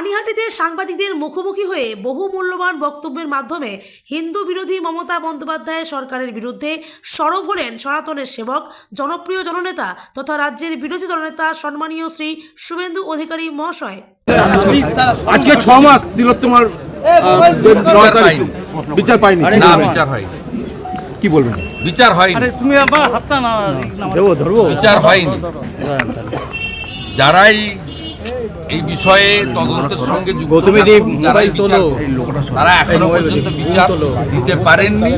পানিহাটিতে সাংবাদিকদের মুখোমুখি হয়ে বহু মূল্যবান বক্তব্যের মাধ্যমে হিন্দু বিরোধী মমতা বন্দ্যোপাধ্যায় সরকারের বিরুদ্ধে সরব হলেন সনাতনের সেবক জনপ্রিয় জননেতা তথা রাজ্যের বিরোধী দলনেতা সম্মানীয় শ্রী শুভেন্দু অধিকারী মহাশয়। আজকে ছ মাস তিলোত্তমার বিচার পাইনি। না বিচার হয়নি। কি বলবেন? বিচার হয়নি। তুমি আমার হাতটা না বিচার হয়নি। যারাই এই বিষয়ে তদন্তের সঙ্গে যুক্ত থাকুন, যারাই বিচার তারা এখনও পর্যন্ত বিচার দিতে পারেননি।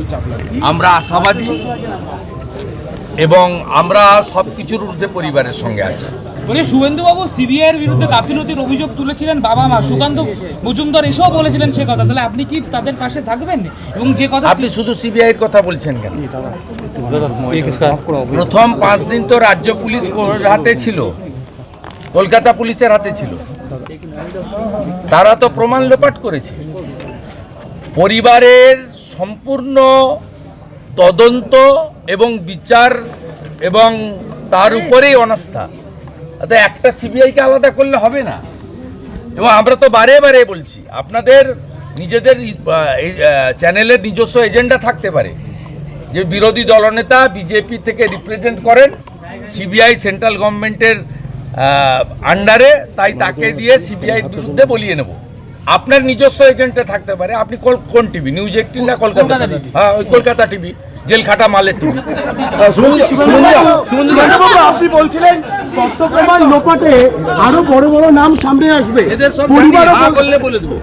আমরা আশাবাদী এবং আমরা সব কিছুর ঊর্ধ্বে পরিবারের সঙ্গে আছি। মানে শুভেন্দুবাবু সিবিআইয়ের বিরুদ্ধে গাফিলতির অভিযোগ তুলেছিলেন বাবা মা সুকান্ত মজুমদার এসেও বলেছিলেন সে কথা। তাহলে আপনি কি তাদের পাশে থাকবেন? এবং যে কথা আপনি শুধু সিবিআইয়ের কথা বলছেন কেন? প্রথম পাঁচ দিন তো রাজ্য পুলিশ হাতে ছিল। কলকাতা পুলিশের হাতে ছিল। তারা তো প্রমাণ লোপাট করেছে। পরিবারের সম্পূর্ণ তদন্ত এবং বিচার এবং তার উপরেই অনাস্থা। অর্থাৎ একটা সিবিআইকে আলাদা করলে হবে না। এবং আমরা তো বারে বারে বলছি, আপনাদের নিজেদের চ্যানেলের নিজস্ব এজেন্ডা থাকতে পারে। যে বিরোধী দলনেতা বিজেপি থেকে রিপ্রেজেন্ট করেন সিবিআই সেন্ট্রাল গভর্নমেন্টের আন্ডারে তাই তাকে দিয়ে সিবিআইয়ের বিরুদ্ধে বলিয়ে নেব। আপনার নিজস্ব এজেন্টে থাকতে পারে। আপনি কোন- কোন টিভি নিউজ এইটিন না কলকাতা হ্যাঁ ওই কলকাতা টিভি জেল খাটা মালের টিভি আপনি বলছিলেন তথ্য প্রমাণ লোপাটে আরও বড় বড় নাম সামনে আসবে। এদের সব হ্যাঁ বল- করলে বলে দেবো।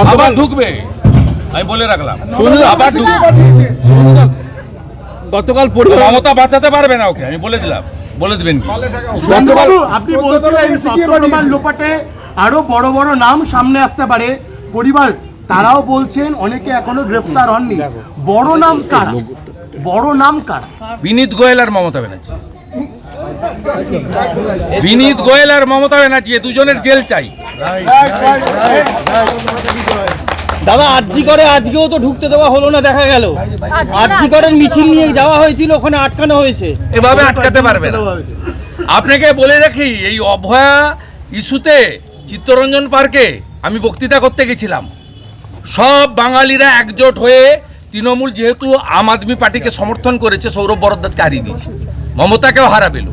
আবার ঢুকবে। আমি বলে রাখলাম। আবার ঢুকবে। গতকাল পরিবার মমতা বাঁচাতে পারবে না ওকে আমি বলে দিলাম। বলে দিবেন আপনি বলছিলেন লোপাটে আরও বড় বড় নাম সামনে আসতে পারে। পরিবার তারাও বলছেন অনেকে এখনও গ্রেফতার হননি। বড় নাম কার? বড় নাম কারা? বিনীত গোয়েল আর মমতা ব্যানার্জি। বিনীত গোয়েল আর মমতা ব্যানার্জি দুজনের জেল চাই। দাদা আরজি করে আজকেও তো ঢুকতে দেওয়া হলো না দেখা গেল। আরজি করের মিছিল নিয়ে যাওয়া হয়েছিল ওখানে আটকানো হয়েছে। এভাবে আটকাতে পারবে না। আপনাকে বলে রাখি এই অভয়া ইস্যুতে চিত্তরঞ্জন পার্কে আমি বক্তৃতা করতে গেছিলাম। সব বাঙালিরা একজোট হয়ে তৃণমূল যেহেতু আম আদমি পার্টিকে সমর্থন করেছে সৌরভ বরদ্দাজকে হারিয়ে দিয়েছে। মমতাকেও হারাবেল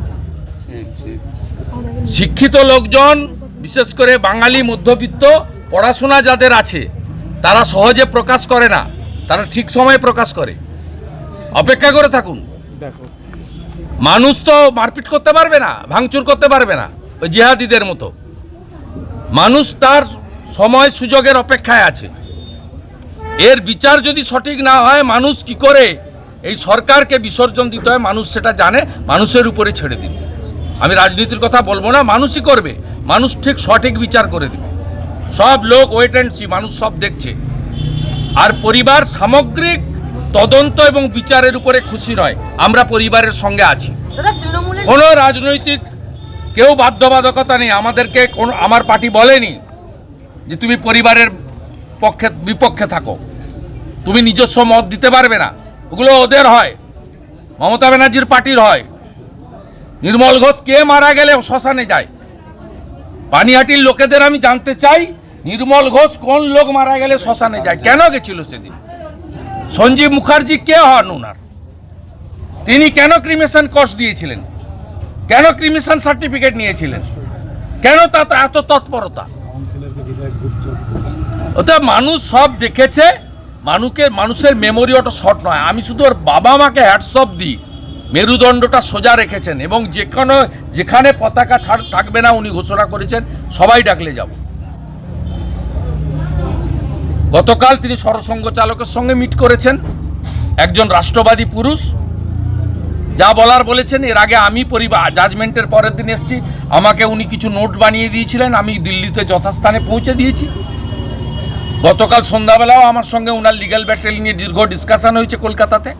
শিক্ষিত লোকজন বিশেষ করে বাঙালি মধ্যবিত্ত পড়াশোনা যাদের আছে তারা সহজে প্রকাশ করে না তারা ঠিক সময়ে প্রকাশ করে। অপেক্ষা করে থাকুন। মানুষ তো মারপিট করতে পারবে না ভাঙচুর করতে পারবে না ওই জিহাদিদের মতো। মানুষ তার সময় সুযোগের অপেক্ষায় আছে। এর বিচার যদি সঠিক না হয় মানুষ কি করে? এই সরকারকে বিসর্জন দিতে হয় মানুষ সেটা জানে মানুষের উপরে ছেড়ে দিন আমি রাজনীতির কথা বলব না মানুষই করবে। মানুষ ঠিক সঠিক বিচার করে দেবে। সব লোক ওয়েট অ্যান্ড সি মানুষ সব দেখছে। আর পরিবার সামগ্রিক তদন্ত এবং বিচারের উপরে খুশি নয় আমরা পরিবারের সঙ্গে আছি। কোনো রাজনৈতিক কেউ বাধ্যবাধকতা নেই আমাদেরকে কোন আমার পার্টি বলেনি যে তুমি পরিবারের পক্ষে বিপক্ষে থাকো। তুমি নিজস্ব মত দিতে পারবে না ওগুলো ওদের হয়। মমতা ব্যানার্জির পার্টির হয়। নির্মল ঘোষ কে মারা গেলে শ্মশানে যায়? পানিহাটির লোকেদের আমি জানতে চাই নির্মল ঘোষ কোন লোক মারা গেলে শ্মশানে যায়? কেন গেছিল সেদিন? সঞ্জীব মুখার্জি কে হন ওনার তিনি কেন ক্রিমেশন কোর্স দিয়েছিলেন? কেন ক্রিমেশন সার্টিফিকেট নিয়েছিলেন? কেন তাতে এত তৎপরতা? ওটা মানুষ সব দেখেছে মানুষকে মানুষের মেমোরি ওটা শর্ট নয়। আমি শুধু ওর বাবা মাকে হ্যাটসঅপ দিই। মেরুদণ্ডটা সোজা রেখেছেন এবং যেখানে যেখানে পতাকা ছাড় থাকবে না উনি ঘোষণা করেছেন, সবাই ডাকলে যাব। গতকাল তিনি সরসংঘ চালকের সঙ্গে মিট করেছেন। একজন রাষ্ট্রবাদী পুরুষ। যা বলার বলেছেন, এর আগে আমি পরিবার জাজমেন্টের পরের দিন এসেছি। আমাকে উনি কিছু নোট বানিয়ে দিয়েছিলেন, আমি দিল্লিতে যথাস্থানে পৌঁছে দিয়েছি। গতকাল সন্ধ্যাবেলাও আমার সঙ্গে ওনার লিগাল ব্যাটেল নিয়ে দীর্ঘ ডিসকাশন হয়েছে কলকাতাতে।